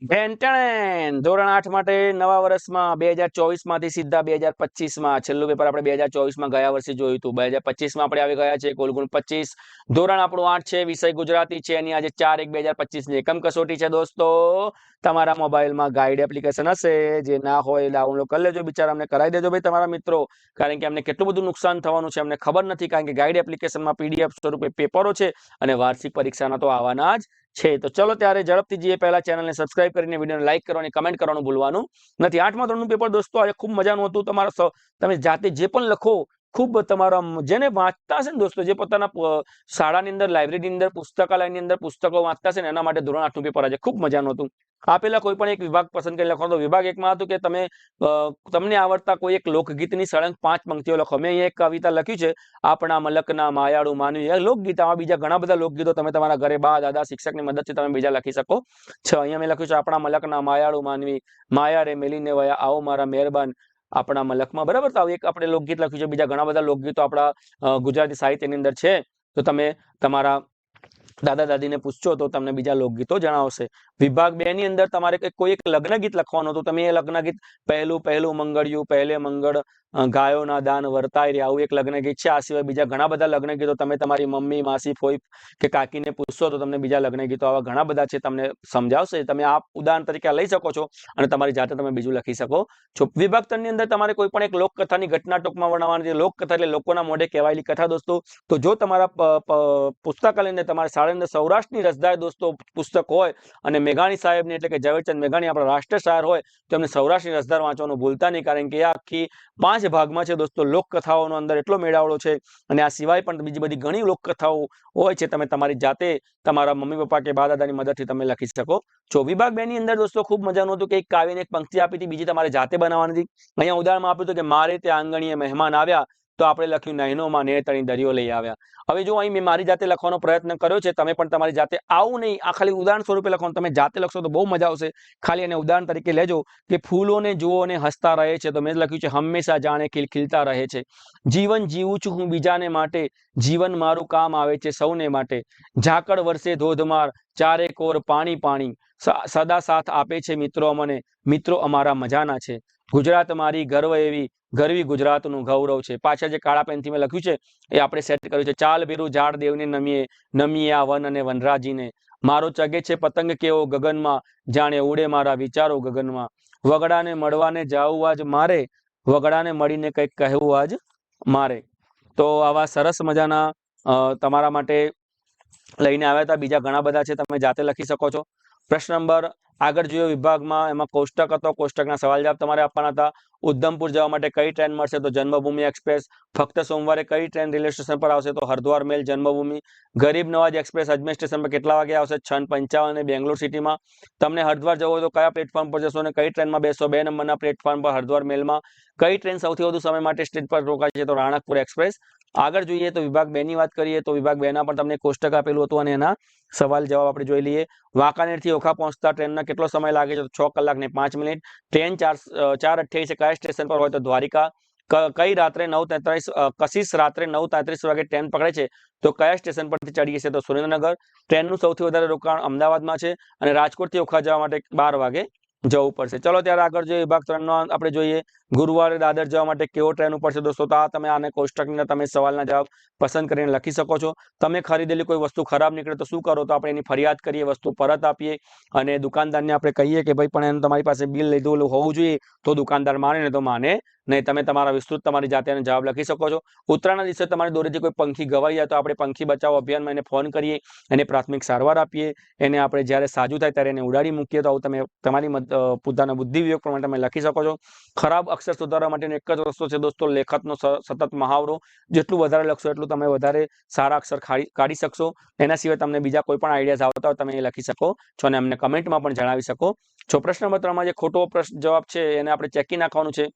ધોરણ આઠ માટે નવા વર્ષમાં બે હજાર ચોવીસમાંથી સીધા બે હજાર પચીસમાં છેલ્લું પેપર આપણે બે હજાર ચોવીસમાં ગયા વર્ષે જોયું હતું. બે હજાર પચીસમાં આપણે આવી ગયા છે કુલ ગુણ પચીસ. ધોરણ આપણું આઠ છે, વિષય ગુજરાતી છે. એની આજે ચાર એક બે હજાર પચીસની એકમ કસોટી છે દોસ્તો. તમારા મોબાઈલમાં ગાઈડ એપ્લિકેશન હશે, જે ના હોય ડાઉનલોડ કરી લેજો, બિચારા અમને કરાવી દેજો ભાઈ તમારા મિત્રો. કારણ કે અમને કેટલું બધું નુકસાન થવાનું છે, અમને ખબર નથી, કારણ કે ગાઈડ એપ્લિકેશનમાં પીડીએફ સ્વરૂપે પેપરો છે અને વાર્ષિક પરીક્ષાના તો આવવાના જ છે. તો ચલો ત્યારે ઝડપથી જઈએ. પહેલા ચેનલને સબસ્ક્રાઇબ કરીને વિડીયોને લાઇક કરવાની કમેન્ટ કરવાનું ભૂલવાનું નથી. આઠમા ધોરણનું પેપર દોસ્તો, આજે ખૂબ મજાનું હતું. તમારા તમે જાતે જે પણ લખો ખૂબ તમારા જેને વાંચતા હશે ને દોસ્તો, જે પોતાના શાળાની અંદર, લાઇબ્રેરીની અંદર, પુસ્તકાલયની અંદર પુસ્તકો વાંચતા હશે ને, એના માટે ધોરણ આઠનું પેપર આજે ખૂબ મજાનું હતું. આપેલા કોઈ પણ એક વિભાગ પસંદ કરી લખો તો વિભાગ એકમાં હતું કે તમે તમને આવડતા કોઈ એક લોકગીતની સળંગ પાંચ પંક્તિઓ લખો. મેં અહીંયા એક કવિતા લખ્યું છે, આપણા મલકના માયાળુ માનવી. લોકગીત, આવા બીજા ઘણા બધા લોકગીતો તમે તમારા ઘરે બા, દાદા, શિક્ષકની મદદથી તમે બીજા લખી શકો. છો, અહીંયા મેં લખ્યું છે, આપણા મલકના માયાળુ માનવી, માયા રે મેલીને વયા આવો મારા મહેરબાન. આપણા મલકમાં. બરાબર? તો એક આપણે લોકગીત લખ્યું છે. બીજા ઘણા બધા લોકગીતો આપણા ગુજરાતી સાહિત્યની અંદર છે. તો તમે તમારા દાદા દાદીને પૂછશો તો તમને બીજા લોકગીતો જણાવશે. વિભાગ બે ની અંદર તમારે કોઈ એક લગ્ન ગીત લખવાનું હતું? તમે એ લગ્ન ગીત પહેલું પહેલું મંગળિયું, પહેલે મંગળ ગાયોના દાન વર્તાય રહ્યા. આવું એક લગ્ન ગીત છે. આ સિવાય બીજા ઘણા બધા લગ્ન ગીતો તમે તમારી મમ્મી, માસી, ફોઈ કે કાકીને પૂછશો તો તમને બીજા લગ્ન ગીતો આવા ઘણા બધા છે તમને સમજાવશે. તમે આ ઉદાહરણ તરીકે લઈ શકો છો અને તમારી જાતે તમે બીજું લખી શકો છો. વિભાગ ત્રણની અંદર તમારે કોઈ પણ એક લોકકથાની ઘટના ટૂંકમાં વર્ણવવાની છે. લોકકથા એટલે લોકોના મોઢે કહેવાયેલી કથા દોસ્તો. તો જો તમારા પ- તમારે શાળા અંદર સૌરાષ્ટ્રની રસદાર દોસ્તો પુસ્તક હોય અને મેઘાણી સાહેબની, એટલે કે ઝવેરચંદ મેઘાણી આપણા રાષ્ટ્ર શાયર હોય, તો એમને સૌરાષ્ટ્રની રસદાર વાંચવાનું ભૂલતા નહીં. કારણ કે એ આખી પાંચ ભાગમાં છે દોસ્તો, લોકકથાઓનો અંદર એટલો મેળાવડો છે અને આ સિવાય પણ બીજી બધી ઘણી લોકકથાઓ હોય છે તમે તમારી જાતે તમારા મમ્મી પપ્પા કે બા દાદાની મદદથી તમે લખી શકો છો. વિભાગ બે ની અંદર દોસ્તો ખૂબ મજાનું હતું કે એક કાવ્યને એક પંક્તિ આપી હતી, બીજી તમારે જાતે બનાવવાની હતી. અહીંયા ઉદાહરણમાં આપ્યું હતું કે, મારે ત્યાં આંગણીએ મહેમાન આવ્યા તો આપણે લખ્યું, નયનોમાં ને તણી દરિયો લઈ આવ્યા. હવે જો અહીં મેં મારી જાતે લખવાનો પ્રયત્ન કર્યો છે, તમે પણ તમારી જાતે આવું નહીં. આ ખાલી ઉદાહરણ સ્વરૂપે લખવાનું. તમે જાતે લખશો તો બહુ મજા આવશે. ખાલી એને ઉદાહરણ તરીકે લેજો કે ફૂલોને જુઓ અને હસતા રહે છે. તો મેં લખ્યું છે, હંમેશા જાણે ખીલખીલતા રહે છે. જીવન જીવું છું હું બીજાને માટે. જીવન મારું કામ આવે છે સૌને માટે. ઝાકળ વર્ષે ધોધમાર ચારે કોર પાણી પાણી. સદા સાથ આપે છે મિત્રો મને મિત્રો અમારા મજાના છે. ગુજરાત મારી ગર્વ એવી, ગરવી ગુજરાતનું ગૌરવ છે. પાછળ જે કાળા પેનથી મેં લખ્યું છે, એ આપણે સેટ કર્યું છે. ચાલ બીરું ઝાડ દેવને નમીએ નમીએ આ વન અને વનરાજીને. મારો ચગે છે પતંગ કેવો ગગનમાં, જાણે ઉડે મારા વિચારો ગગનમાં. વગડાને મળવાને જાવું આજ મારે, વગડાને મળીને કંઈક કહેવું આજ મારે. તો આવા સરસ મજાના તમારા માટે લઈને આવ્યા હતા. બીજા ઘણા બધા છે, તમે જાતે લખી શકો છો. પ્રશ્ન નંબર આગળ જોયો વિભાગમાં એમાં કોષ્ટક હતો. કોષ્ટકના સવાલ જવાબ તમારે આપવાના હતા. ઉધમપુર જવા માટે કઈ ટ્રેન મળશે? તો જન્મભૂમિ એક્સપ્રેસ. ફક્ત સોમવારે કઈ ટ્રેન રેલવે સ્ટેશન પર આવશે? તો હરદ્વાર મેલ જન્મભૂમિ. ગરીબ નવાજ એક્સપ્રેસ અજમેર સ્ટેશન પર કેટલા વાગે આવશે? છ ને પંચાવન અને બેંગ્લોર સિટીમાં. તમને હરદ્વાર જવું તો કયા પ્લેટફોર્મ પર જશો અને કઈ ટ્રેનમાં બેસો? બે નંબરના પ્લેટફોર્મ પર હરદ્વાર મેલમાં. કઈ ટ્રેન સૌથી વધુ સમય માટે સ્ટેટ પર રોકાશે? તો રાણકપુર એક્સપ્રેસ. આગળ જોઈએ તો વિભાગ બે ની વાત કરીએ તો વિભાગ બે ના પણ તમને કોષ્ટક આપેલું હતું અને એના સવાલ જવાબ આપણે જોઈ લઈએ. વાંકાનેરથી ઓખા પહોંચતા ટ્રેનના કેટલો સમય લાગે છે? છ કલાક ને પાંચ મિનિટ. ટ્રેન ચાર ચાર અઠ્યાવીસે કયા સ્ટેશન પર હોય તો દ્વારિકા. કઈ રાત્રે નવ તેત્રીસ કશીશ રાત્રે નવ તેત્રીસ વાગે ટ્રેન પકડે છે? તો કયા સ્ટેશન પરથી ચડીએ છીએ? તો સુરેન્દ્રનગર. ટ્રેનનું સૌથી વધારે રોકાણ અમદાવાદમાં છે અને રાજકોટથી ઓખા જવા માટે બાર વાગે જવું પડશે. ચલો ત્યારે આગળ જોઈએ વિભાગ ત્રણનો આપણે જોઈએ ગુરુવારે દાદર જવા માટે કેવો ટ્રેન ઉપડશે દોસ્તો? તો આ તમે આને કોષ્ટકની તમે સવાલના જવાબ પસંદ કરીને લખી શકો છો. તમે ખરીદેલી કોઈ વસ્તુ ખરાબ નીકળે તો શું કરો? તો આપણે એની ફરિયાદ કરીએ, વસ્તુ પરત આપીએ અને દુકાનદારને આપણે કહીએ કે ભાઈ, પણ એનું તમારી પાસે બિલ લીધું હોવું જોઈએ. તો દુકાનદાર માને ને તો માને નહીં, તમે તમારા વિસ્તૃત તમારી જાતે જવાબ લખી શકો છો. ઉત્તરાયણના દિવસે તમારી દોરેથી કોઈ પંખી ગવાઈ જાય તો આપણે પંખી બચાવો અભિયાનમાં એને ફોન કરીએ, એને પ્રાથમિક સારવાર આપીએ, એને આપણે જ્યારે સાજું થાય ત્યારે એને ઉડાડી મૂકીએ તો આવું તમે, તમારી પોતાના બુદ્ધિ વિવેક પ્રમાણે તમે લખી શકો છો. ખરાબ અક્ષર સુધારવા માટેનો એક જ રસ્તો છે દોસ્તો, લેખકનો સતત મહાવરો. જેટલું વધારે લખશો એટલું તમે વધારે સારા અક્ષર કાઢી શકશો. એના સિવાય તમને બીજા કોઈ પણ આઈડિયાઝ આવતા હોય તમે એ લખી શકો છો અને અમને કમેન્ટમાં પણ જણાવી શકો. છો પ્રશ્ન નંબર જે ખોટો પ્રશ્ન જવાબ છે એને આપણે ચેકી નાખવાનું છે.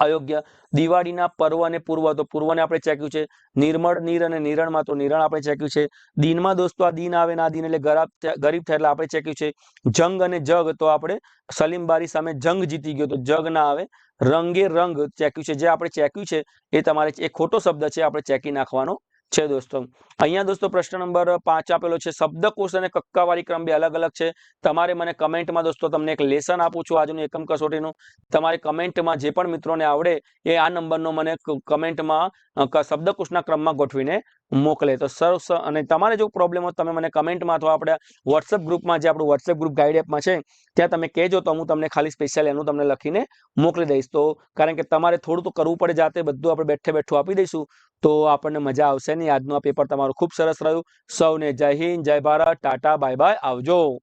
અયોગ્ય. દિવાળીના પર્વ અને પૂર્વ, તો પૂર્વને આપણે ચેક્યું છે. નિર્મળ, નીર અને નિરણમાં તો નિરણ આપણે ચેક્યું છે. દિનમાં દોસ્તો આ દિન આવે ને દિન એટલે ગરીબ થાય એટલે આપણે ચેક્યું છે. જંગ અને જગ તો આપણે સલીમબારી સામે જંગ જીતી ગયો તો જગ ના આવે. રંગે રંગ ચેક્યું છે. જે આપણે ચેક્યું છે એ તમારે, એ ખોટો શબ્દ છે, આપણે ચેકી નાખવાનો છે દોસ્તો. અહીંયા દોસ્તો પ્રશ્ન નંબર પાંચ આપેલો છે શબ્દકોશ અને કક્કાવાળી ક્રમ બે અલગ અલગ છે. તમારે મને કમેન્ટમાં દોસ્તો તમને એક લેસન આપું છું આજનું એકમ કસોટીનું. તમારે કમેન્ટમાં જે પણ મિત્રોને આવડે એ આ નંબરનો મને કમેન્ટમાં શબ્દકોશના ક્રમમાં ગોઠવીને મોકલે. તો સરસ, અને તમારે જો પ્રોબ્લેમ હોય તમે મને કમેન્ટમાં અથવા આપણે વોટ્સએપ ગ્રુપમાં, જે આપણું વોટ્સએપ ગ્રુપ ગાઈડ એપમાં છે, ત્યાં તમે કહેજો તો હું તમને ખાલી સ્પેશિયલ એનું તમને લખીને મોકલી દઈશ. તો કારણ કે તમારે થોડું તો કરવું પડે જાતે, બધું આપણે બેઠે બેઠું આપી દઈશું. તો આપણને મજા આવશે ને આજનું આ પેપર તમારું ખૂબ સરસ રહ્યું. સૌને જય હિન્દ, જય ભારત, ટાટા, બાય બાય, આવજો.